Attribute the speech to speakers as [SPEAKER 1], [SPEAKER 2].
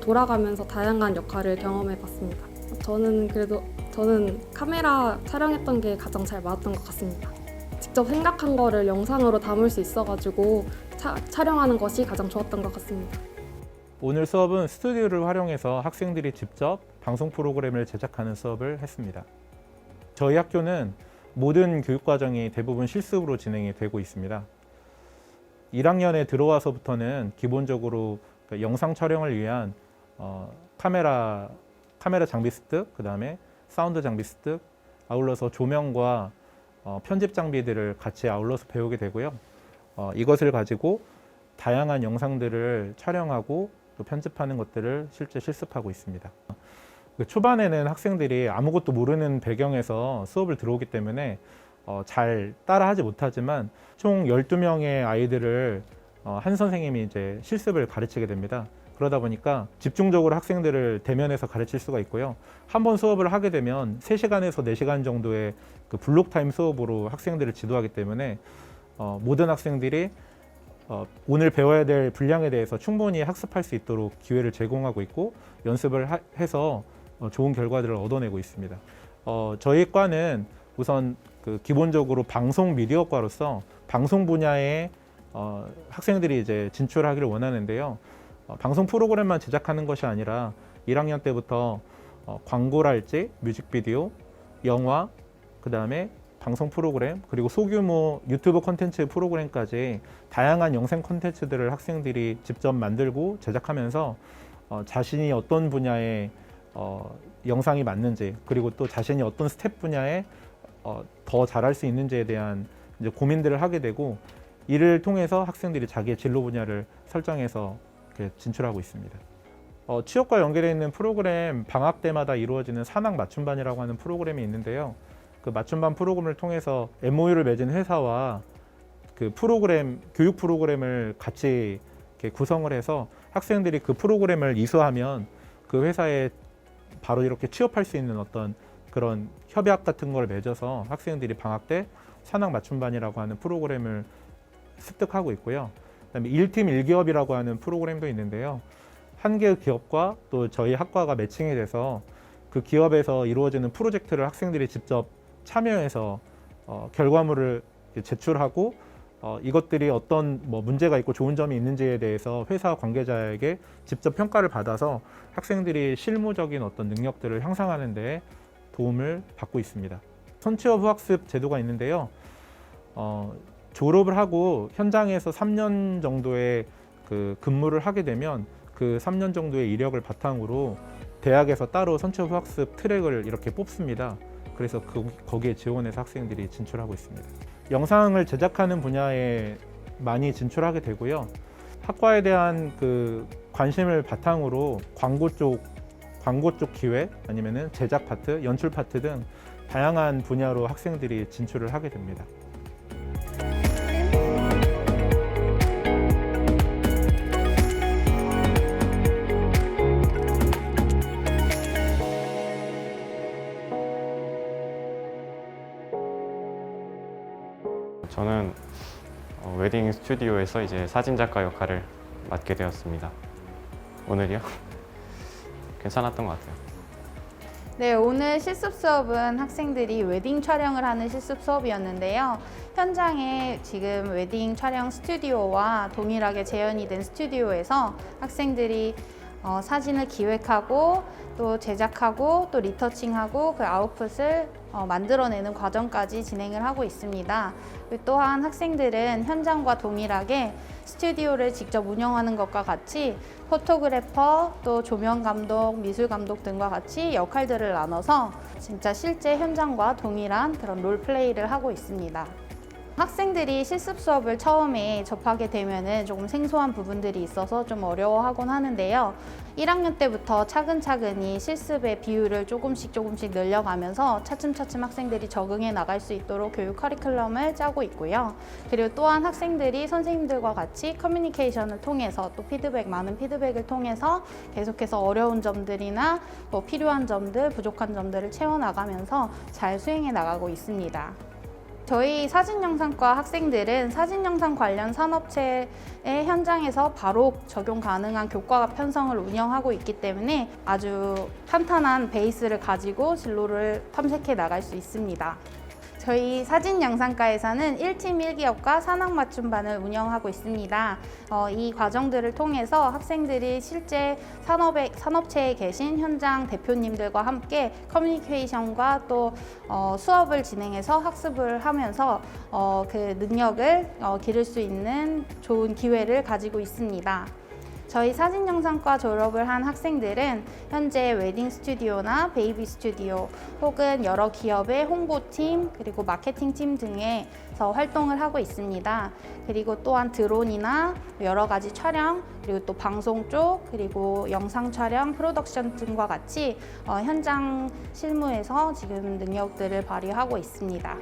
[SPEAKER 1] 돌아가면서 다양한 역할을 경험해 봤습니다. 저는 그래도 저는 카메라 촬영했던 게 가장 잘 맞았던 것 같습니다. 직접 생각한 거를 영상으로 담을 수 있어가지고 차- 촬영하는 것이 가장 좋았던 것 같습니다.
[SPEAKER 2] 오늘 수업은 스튜디오를 활용해서 학생들이 직접 방송 프로그램을 제작하는 수업을 했습니다. 저희 학교는 모든 교육 과정이 대부분 실습으로 진행이 되고 있습니다. 1학년에 들어와서부터는 기본적으로 그 영상 촬영을 위한 어, 카메라 카메라 장비 습득, 그 다음에 사운드 장비 습득, 아울러서 조명과 어, 편집 장비들을 같이 아울러서 배우게 되고요. 어, 이것을 가지고 다양한 영상들을 촬영하고 또 편집하는 것들을 실제 실습하고 있습니다. 그 초반에는 학생들이 아무것도 모르는 배경에서 수업을 들어오기 때문에 어, 잘 따라하지 못하지만 총 12명의 아이들을 어, 한 선생님이 이제 실습을 가르치게 됩니다. 그러다 보니까 집중적으로 학생들을 대면해서 가르칠 수가 있고요. 한 번 수업을 하게 되면 3시간에서 4시간 정도의 그 블록 타임 수업으로 학생들을 지도하기 때문에 어, 모든 학생들이 어, 오늘 배워야 될 분량에 대해서 충분히 학습할 수 있도록 기회를 제공하고 있고 연습을 하- 해서 어, 좋은 결과들을 얻어내고 있습니다. 어, 저희 과는 우선 그 기본적으로 방송 미디어과로서 방송 분야에 어, 학생들이 이제 진출하기를 원하는데요. 어, 방송 프로그램만 제작하는 것이 아니라 1학년 때부터 어, 광고랄지 뮤직비디오, 영화, 그 다음에 방송 프로그램 그리고 소규모 유튜브 콘텐츠 프로그램까지 다양한 영상 콘텐츠들을 학생들이 직접 만들고 제작하면서 어, 자신이 어떤 분야에 어, 영상이 맞는지 그리고 또 자신이 어떤 스텝 분야에 어, 더 잘할 수 있는지에 대한 이제 고민들을 하게 되고 이를 통해서 학생들이 자기의 진로 분야를 설정해서 진출하고 있습니다. 어, 취업과 연계되어 있는 프로그램 방학 때마다 이루어지는 산학 맞춤반이라고 하는 프로그램이 있는데요. 그 맞춤반 프로그램을 통해서 MOU를 맺은 회사와 그 프로그램 교육 프로그램을 같이 구성을 해서 학생들이 그 프로그램을 이수하면 그 회사에 바로 이렇게 취업할 수 있는 어떤 그런 협약 같은 걸 맺어서 학생들이 방학 때 산학 맞춤반이라고 하는 프로그램을 습득하고 있고요. 그다음에 1팀 1기업이라고 하는 프로그램도 있는데요. 한 개의 기업과 또 저희 학과가 매칭이 돼서 그 기업에서 이루어지는 프로젝트를 학생들이 직접 참여해서 어, 결과물을 제출하고 어, 이것들이 어떤 뭐 문제가 있고 좋은 점이 있는지에 대해서 회사 관계자에게 직접 평가를 받아서 학생들이 실무적인 어떤 능력들을 향상하는 데 도움을 받고 있습니다. 선취업 후학습 제도가 있는데요. 어, 졸업을 하고 현장에서 3년 정도의 그 근무를 하게 되면 그 3년 정도의 이력을 바탕으로 대학에서 따로 선취업 후학습 트랙을 이렇게 뽑습니다. 그래서 그, 거기에 지원해서 학생들이 진출하고 있습니다. 영상을 제작하는 분야에 많이 진출하게 되고요. 학과에 대한 그 관심을 바탕으로 광고 쪽 광고 쪽 기획 아니면은 제작 파트, 연출 파트 등 다양한 분야로 학생들이 진출을 하게 됩니다.
[SPEAKER 3] 저는 어, 웨딩 스튜디오에서 이제 사진 작가 역할을 맡게 되었습니다. 오늘이요? 괜찮았던 것 같아요.
[SPEAKER 4] 네, 오늘 실습 수업은 학생들이 웨딩 촬영을 하는 실습 수업이었는데요. 현장에 지금 웨딩 촬영 스튜디오와 동일하게 재현이 된 스튜디오에서 학생들이 어, 사진을 기획하고 또 제작하고 또 리터칭하고 그 아웃풋을 어, 만들어내는 과정까지 진행을 하고 있습니다. 또한 학생들은 현장과 동일하게 스튜디오를 직접 운영하는 것과 같이 포토그래퍼, 또 조명 감독, 미술 감독 등과 같이 역할들을 나눠서 진짜 실제 현장과 동일한 그런 롤 플레이를 하고 있습니다. 학생들이 실습 수업을 처음에 접하게 되면은 조금 생소한 부분들이 있어서 좀 어려워하곤 하는데요. 1학년 때부터 차근차근히 실습의 비율을 조금씩 조금씩 늘려가면서 차츰차츰 학생들이 적응해 나갈 수 있도록 교육 커리큘럼을 짜고 있고요. 그리고 또한 학생들이 선생님들과 같이 커뮤니케이션을 통해서 또 피드백, 많은 피드백을 통해서 계속해서 어려운 점들이나 뭐 필요한 점들, 부족한 점들을 채워나가면서 잘 수행해 나가고 있습니다. 저희 사진영상과 학생들은 사진영상 관련 산업체의 현장에서 바로 적용 가능한 교과가 편성을 운영하고 있기 때문에 아주 탄탄한 베이스를 가지고 진로를 탐색해 나갈 수 있습니다. 저희 사진 영상과에서는 1팀 1기업과 산학 맞춤반을 운영하고 있습니다. 어, 이 과정들을 통해서 학생들이 실제 산업에, 산업체에 계신 현장 대표님들과 함께 커뮤니케이션과 또 어, 수업을 진행해서 학습을 하면서 어, 그 능력을 어, 기를 수 있는 좋은 기회를 가지고 있습니다. 저희 사진영상과 졸업을 한 학생들은 현재 웨딩 스튜디오나 베이비 스튜디오 혹은 여러 기업의 홍보팀 그리고 마케팅팀 등에서 활동을 하고 있습니다. 그리고 또한 드론이나 여러 가지 촬영 그리고 또 방송 쪽 그리고 영상 촬영 프로덕션 등과 같이 어, 현장 실무에서 지금 능력들을 발휘하고 있습니다.